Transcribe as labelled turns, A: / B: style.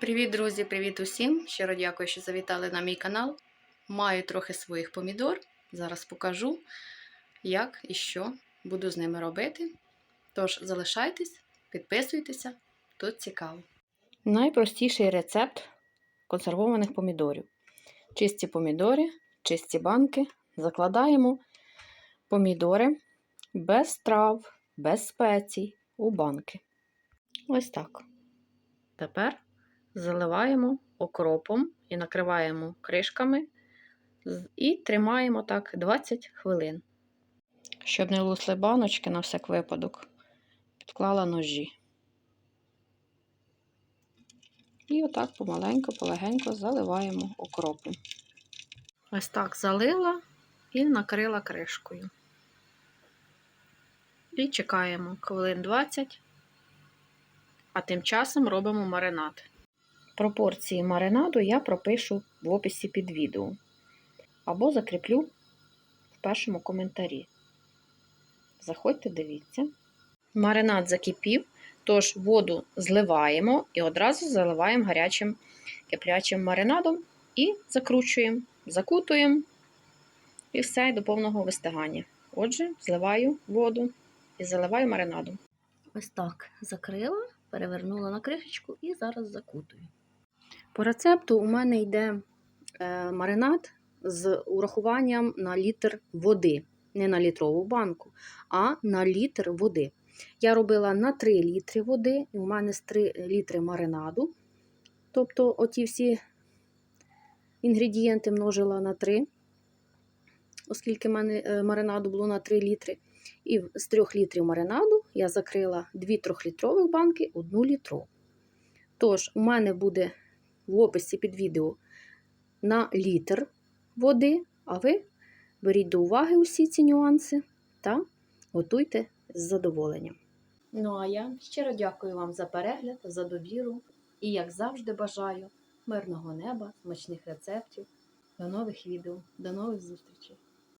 A: Привіт, друзі! Привіт усім! Щиро дякую, що завітали на мій канал. Маю трохи своїх помідор. Зараз покажу, як і що буду з ними робити. Тож залишайтесь, підписуйтеся, тут цікаво. Найпростіший рецепт консервованих помідорів. Чисті помідори, чисті банки. Закладаємо помідори без трав, без спецій у банки. Ось так. Тепер заливаємо окропом і накриваємо кришками і тримаємо так 20 хвилин. Щоб не лусли баночки на всяк випадок, підклала ножі. І отак помаленьку, полегенько заливаємо окропом. Ось так залила і накрила кришкою. І чекаємо хвилин 20, а тим часом робимо маринад. Пропорції маринаду я пропишу в описі під відео або закріплю в першому коментарі. Заходьте, дивіться. Маринад закипів, тож воду зливаємо і одразу заливаємо гарячим киплячим маринадом і закручуємо, закутуємо і все до повного вистигання. Отже, зливаю воду і заливаю маринадом. Ось так закрила, перевернула на кришечку і зараз закутую. По рецепту у мене йде е, маринад з урахуванням на літр води. Не на літрову банку, а на літр води. Я робила на 3 літри води, і у мене з 3 літри маринаду. Тобто, оті всі інгредієнти множила на 3, оскільки в мене е, маринаду було на 3 літри. І з 3 літрів маринаду я закрила 2 3-літрових банки, 1 літрову. Тож, у мене буде в описі під відео на літр води, а ви беріть до уваги усі ці нюанси та готуйте з задоволенням. Ну а я щиро дякую вам за перегляд, за довіру і, як завжди, бажаю мирного неба, смачних рецептів. До нових відео, до нових зустрічей!